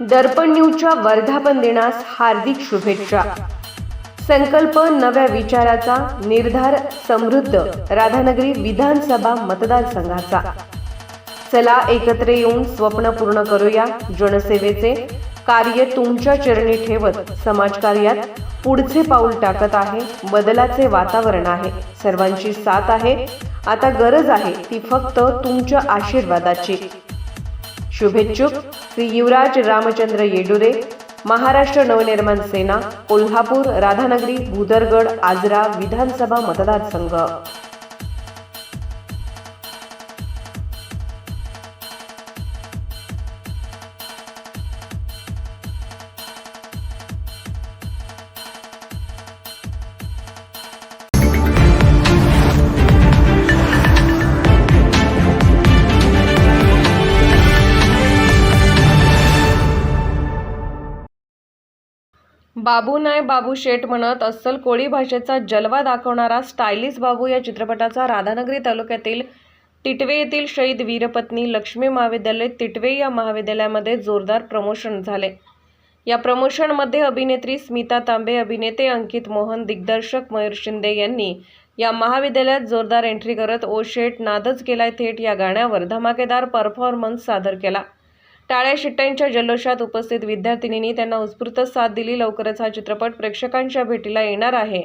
दर्पण न्यूजच्या वर्धापन दिनास हार्दिक शुभेच्छा. संकल्प नव्या विचाराचा निर्धार समृद्ध राधानगरी विधानसभा मतदारसंघाचा. चला एकत्र येऊन स्वप्न पूर्ण करूया जनसेवेचे. कार्य तुमच्या चरणी ठेवत समाजकार्यात पुढचे पाऊल टाकत आहे बदलाचे वातावरण आहे. सर्वांची साथ आहे. आता गरज आहे ती फक्त तुमच्या आशीर्वादाची. शुभेच्छुक श्री युवराज रामचंद्र येडुरे महाराष्ट्र नवनिर्माण सेना कोल्हापूर राधानगरी भूदरगड आजरा विधानसभा मतदारसंघ. बाबू नाय बाबू शेठ म्हणत अस्सल कोळी भाषेचा जलवा दाखवणारा स्टायलिश बाबू या चित्रपटाचा राधानगरी तालुक्यातील तिटवे येथील शहीद वीरपत्नी लक्ष्मी महाविद्यालय तिटवे या महाविद्यालयामध्ये जोरदार प्रमोशन झाले. या प्रमोशनमध्ये अभिनेत्री स्मिता तांबे अभिनेते अंकित मोहन दिग्दर्शक मयूर शिंदे यांनी या महाविद्यालयात जोरदार एंट्री करत ओ शेठ नादच केलाय थेट या गाण्यावर धमाकेदार परफॉर्मन्स सादर केला. टाळ्या शिट्ट्यांच्या जल्लोषात उपस्थित विद्यार्थिनींनी त्यांना उत्स्फूर्त साथ दिली. लवकरच हा चित्रपट प्रेक्षकांच्या भेटीला येणार आहे.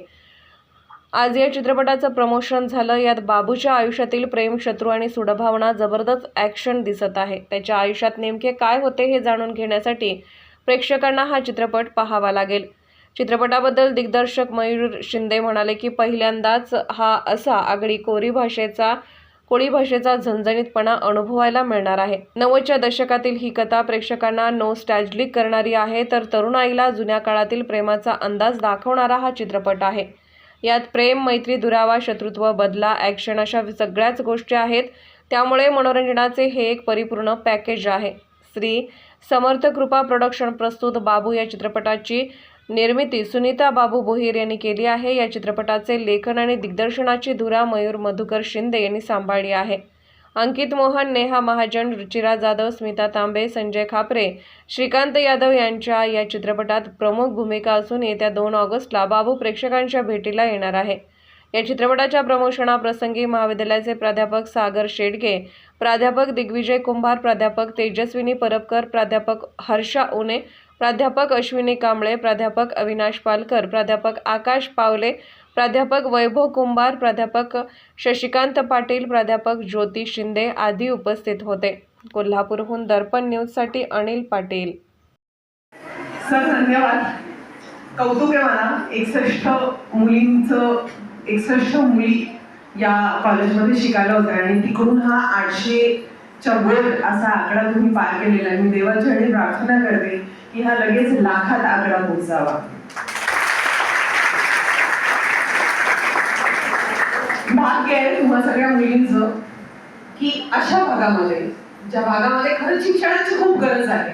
आज या चित्रपटाचं प्रमोशन झालं. यात बाबूच्या आयुष्यातील प्रेम शत्रू आणि सुडभावना जबरदस्त ॲक्शन दिसत आहे. त्याच्या आयुष्यात नेमके काय होते हे जाणून घेण्यासाठी प्रेक्षकांना हा चित्रपट पाहावा लागेल. चित्रपटाबद्दल दिग्दर्शक मयूर शिंदे म्हणाले की पहिल्यांदाच हा असा आगळी कोरी भाषेचा कोळी भाषेचा झणझणीतपणा अनुभवायला मिळणार आहे. नव्वदच्या दशकातील ही कथा प्रेक्षकांना नो स्टॅजलिक करणारी आहे तर तरुणाईला जुन्या काळातील प्रेमाचा अंदाज दाखवणारा हा चित्रपट आहे. यात प्रेम मैत्री दुरावा शत्रुत्व बदला ॲक्शन अशा सगळ्याच गोष्टी आहेत. त्यामुळे मनोरंजनाचे हे एक परिपूर्ण पॅकेज आहे. श्री समर्थ कृपा प्रोडक्शन प्रस्तुत बाबू या चित्रपटाची निर्मिती सुनीता बाबू बोहीर यांनी केली आहे. या चित्रपटाचे लेखन आणि दिग्दर्शनाची धुरा मयूर मधुकर शिंदे यांनी सांभाळली आहे. अंकित मोहन नेहा महाजन रुचिरा जाधव स्मिता तांबे संजय खापरे श्रीकांत यादव यांच्या या चित्रपटात प्रमुख भूमिका असून येत्या दोन ऑगस्टला बाबू प्रेक्षकांच्या भेटीला येणार आहे. या चित्रपटाच्या प्रमोशनाप्रसंगी महाविद्यालयाचे प्राध्यापक सागर शेडगे प्राध्यापक दिग्विजय कुंभार प्राध्यापक तेजस्विनी परबकर प्राध्यापक हर्षा उने प्राध्यापक अश्विनी कांबळे प्राध्यापक अविनाश पालकर प्राध्यापक आकाश पावले प्राध्यापक वैभव कुंभार प्राध्यापक शशिकांत पाटील प्राध्यापक ज्योती शिंदे आदी उपस्थित होते. कोल्हापूरहून दर्पण न्यूजसाठी अनिल पाटील. सर धन्यवाद. कौतुक आहे मला. एकसष्ट मुलींचं एकसष्ट मुली या कॉलेजमध्ये शिकायला होत्या. आणि तिकडून हा आठशेच्या वर असा आकडा तुम्ही पार केलेला आहे. मी देवाची आणि प्रार्थना करते. की हा लगेच लाखात आकडा पोचावा भाग्य आहे तुम्हा सगळ्या मुलींच की अशा भागामध्ये ज्या भागामध्ये खरंच शिक्षणाची खूप गरज आहे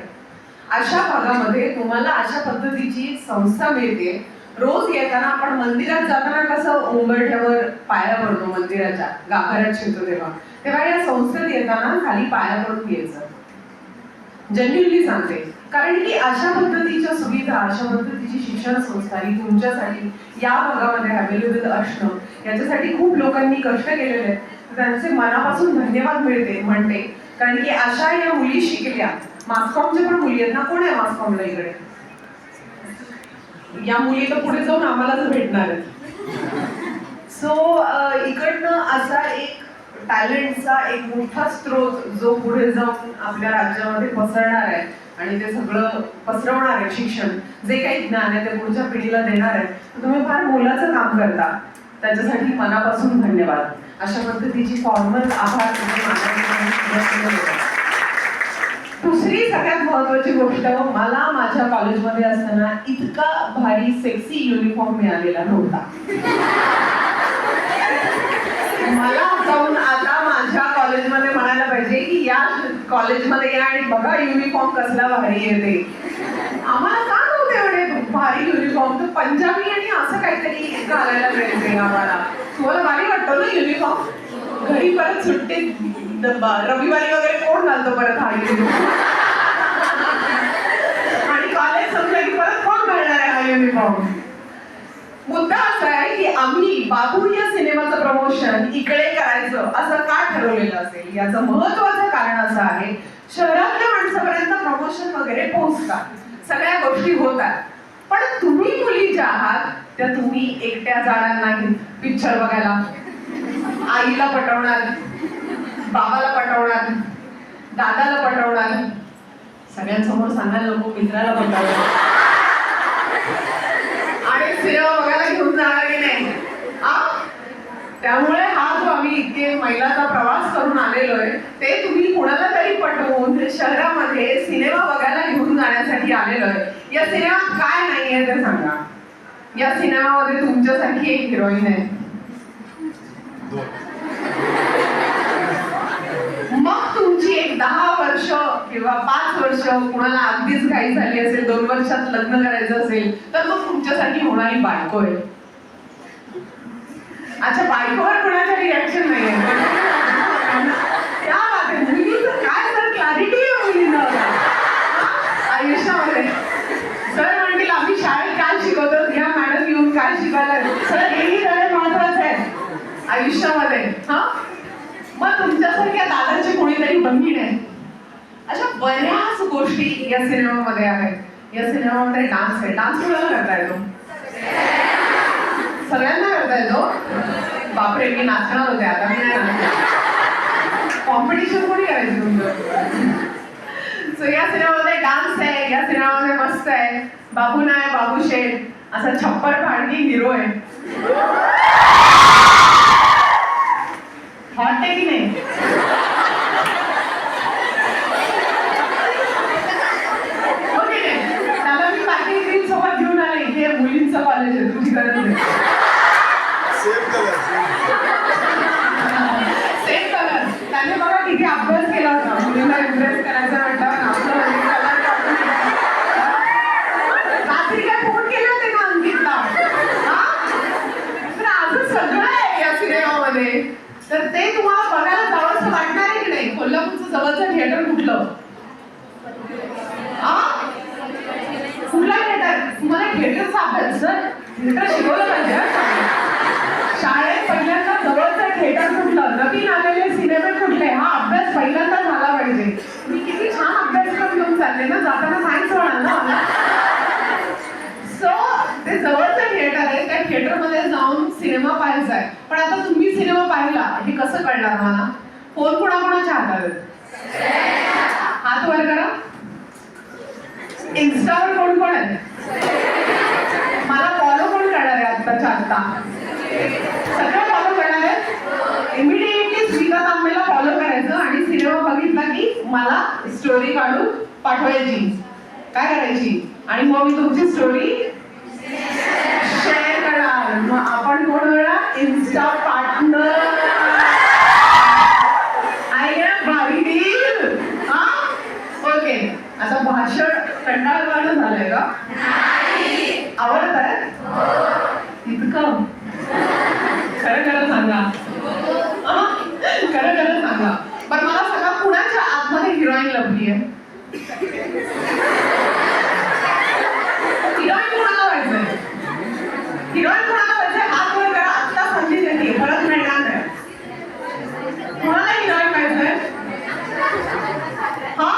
अशा भागामध्ये तुम्हाला अशा पद्धतीची संस्था मिळते. रोज येताना आपण मंदिरात जाताना कसं उंबरठ्यावर पाया पडतो मंदिराच्या गाभाऱ्यात शिरतो तेव्हा. तेव्हा या संस्थेत येताना खाली पाया पडून यायचं जेन्युनली सांगते कारण की अशा पद्धतीच्या सुविधा अशा पद्धतीची शिक्षण संस्था ही तुमच्यासाठी या भागामध्ये अवेलेबल असणं याच्यासाठी खूप लोकांनी कष्ट केलेले आहेत. त्यांचे मनापासून धन्यवाद मिळते म्हणते. कारण की अशा या मुली शिकल्या. मास्कॉमच्या पण मुली आहेत ना? कोण आहे मास्कॉमला इकडे? या मुली तर पुढे जाऊन आम्हालाच भेटणार आहेत. सो इकडनं असा एक टॅलेंटचा एक मोठा स्रोत जो पुढे जाऊन आपल्या राज्यामध्ये पसरणार आहे आणि ते सगळं पसरवणार आहे शिक्षण. जे काही ज्ञान आहे ते पुढच्या पिढीला देणार आहे तुम्ही फार मोलाचं काम करता. त्याच्यासाठी मनापासून धन्यवाद. अशा पद्धतीची फॉर्मल आभार तुम्ही दुसरी सगळ्यात महत्वाची गोष्ट मला माझ्या कॉलेजमध्ये असताना इतका भारी सेक्सी युनिफॉर्म मिळालेला नव्हता. मला जाऊन आता माझ्या कॉलेजमध्ये म्हणायला पाहिजे की या कॉलेजमध्ये या आणि बघा युनिफॉर्म कसला भारी आहे ते. आम्हाला का नव्हते एवढे भारी युनिफॉर्म तर पंजाबी आणि असं काहीतरी घालायला मिळते आम्हाला. तुम्हाला भारी वाटतं ना युनिफॉर्म घरी परत सुट्टी रविवारी वगैरे कोण घालतो परत हा युनिफॉर्म समजा की परत कोण घालणार आहे हा युनिफॉर्म मुद्दा असा आहे की आम्ही बाबू या सिनेमाचं प्रमोशन इकडे करायचं असं का ठरवलेलं असेल? याचं महत्वाचं कारण असं आहे. शहरातल्या माणसापर्यंत प्रमोशन वगैरे पोहोचतात. सगळ्या गोष्टी होतात. पण तुम्ही मुली ज्या आहात त्या तुम्ही एकट्या जाणार नाही पिक्चर बघायला. आईला पटवणार. बाबाला पटवणार. दादाला पटवणार. सगळ्यांसमोर सांगायला नको मित्राला पटवणार. आणि सिनेमा बघायला घेऊन जाणार की नाही? त्यामुळे आम्ही इतके महिलाचा प्रवास करून आलेलो आहे ते तुम्ही कुणाला तरी पटवून शहरामध्ये सिनेमा बघायला घेऊन जाण्यासाठी आलेलो आहे या सिनेमात काय नाही आहे ते सांगा. या सिनेमामध्ये तुमच्यासाठी एक हिरोईन आहे. मग तुमची एक दहा वर्ष किंवा पाच वर्ष कुणाला अगदीच घाई झाली असेल दोन वर्षात लग्न करायचं असेल तर मग तुमच्यासाठी होणारी बायको आहे. अच्छा बायकोवर कुणाच्या रिॲक्शन नाही त्या बाबतीत मुलीचं काय तर क्लॅरिटी मुलींना. आयुष्यामध्ये. सर म्हणतील आम्ही शाळेत काय शिकवतो? घ्या मॅडम येऊन काय शिकायला. सर हेही सगळं महत्वाचं आहे. आयुष्यामध्ये. हा? मग तुमच्यासारख्या दादाची कोणीतरी बहीण आहे. अशा बऱ्याच गोष्टी या सिनेमामध्ये आहेत. या सिनेमामध्ये डान्स आहे. डान्स कुणाला करता येतो. सगळ्यांना करता येतो बापरे मी नाचणार होते आता मी नाही कॉम्पिटिशन कोणी करायचं तुमचं? सो या सिनेमामध्ये डान्स आहे या सिनेमामध्ये मस्त आहे. बाबू नाय बाबू शेठ असा छप्पर फाडकी हिरो आहे हॉट आहे की नाही हो की नाही? त्याला मी पॅकिंग क्रीम सोबत घेऊन आले हे मुलींचं कॉलेज आहे तुझी गरज आहे सेम कलर सेम कलर त्याने बघा किती अभ्यास केला होता. मुलीला इम्प्रेस करायचा म्हटल्यावर रात्री काय फोन केले होते का अंकितला. तर अजून सगळं आहे या सिनेमामध्ये. तर ते तुम्हाला बघायला जवळचं वाटणार आहे की नाही? कोल्हापूरचं जवळचं थिएटर कुठलं? कुठला थिएटर तुम्हाला थिएटरचा अभ्यास सर थिएटर शिकवलं पाहिजे हा? शाळेत पहिल्यांदा जवळचं थिएटर कुठलं नवीन आलेले सिनेमे कुठले हा अभ्यास पहिल्यांदा झाला पाहिजे मी किती छान अभ्यासक्रम घेऊन चालले ना जाताना सायन्स होणार ना मला सो ते जवळचं थिएटर आहे त्या थिएटरमध्ये जाऊन सिनेमा पाहायचा आहे. पण आता तुम्ही सिनेमा पाहिला हे कसं कळणार मला फोन कोणाकोणाच्या हातात हात वर करा. इन्स्टावर कोण कोण आहे? मला फॉलो कोण करणार आहे आत्ताच्या आत्ता? सगळं फॉलो करणार आहे? इमिडिएटली स्मिता तांबेला फॉलो करायचं आणि सिनेमा बघितला की मला स्टोरी काढून पाठवायची. काय करायची? आणि मग मी तुमची स्टोरी होणार पार्टनर आय एम भारी हा? ओके. आता भाषण कंटाळवाणं झालंय का? आवडत आहे? इतकं. खरं खरं सांगा अं? खरं खरं सांगा पण मला सांगा कुणाच्या आतमध्ये हिरोईन लभली आहे हिरोईन कुणाला व्हायचंय हिरोईन कुणाला व्हायचंय हात वर करा आत्ता संधी देते परत मिळणार नाही कुणाला हिरोईन व्हायचंय हा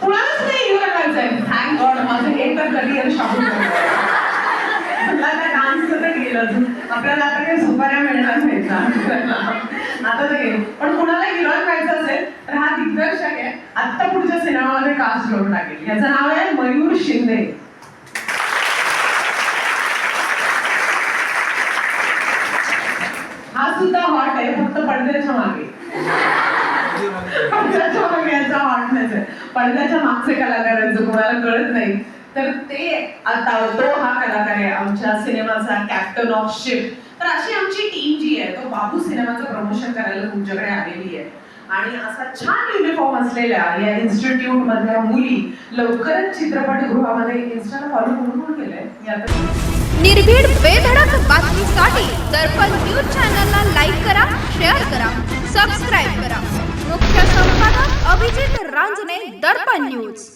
कुणालाच नाही हिरोईन व्हायचंय थँक गॉड माझं हे तर करिअर शाबूत झालं. मला त्या डान्सचं तर आपल्याला आता काही सुपाऱ्या मिळणार नाहीत आता तर पण कुणाला हिरोईन व्हायचं असेल तर हा दिग्दर्शक आहे. आत्ता पुढच्या सिनेमामध्ये कास्ट करून टाकेल. याचं नाव आहे मयूर शिंदे. हा सुद्धा हॉट आहे फक्त पडद्याच्या मागे. पडद्याच्या मागे याचा हॉटनेस आहे. पडद्याच्या मागचे कलाकार आहेत कोणाला कळत नाही. तर ते आता तो हा कलाकार आहे आमच्या सिनेमाचा कॅप्टन ऑफ शिप तर अशी आमची टीम जी आहे तो बाबू सिनेमाचं प्रमोशन करायला तुमच्याकडे आलेली आहे. आणि असा छान युनिफॉर्म असलेल्या या इन्स्टिट्यूट मधल्या मुली लवकरच चित्रपटगृहामध्ये इन्स्टाला फॉलो करून कोण केलंय. निर्भीड बेधडक बातमीसाठी दर्पण न्यूज चॅनलला लाईक करा शेअर करा सबस्क्राईब करा. मुख्य संपादक अभिजित रांजने दर्पण न्यूज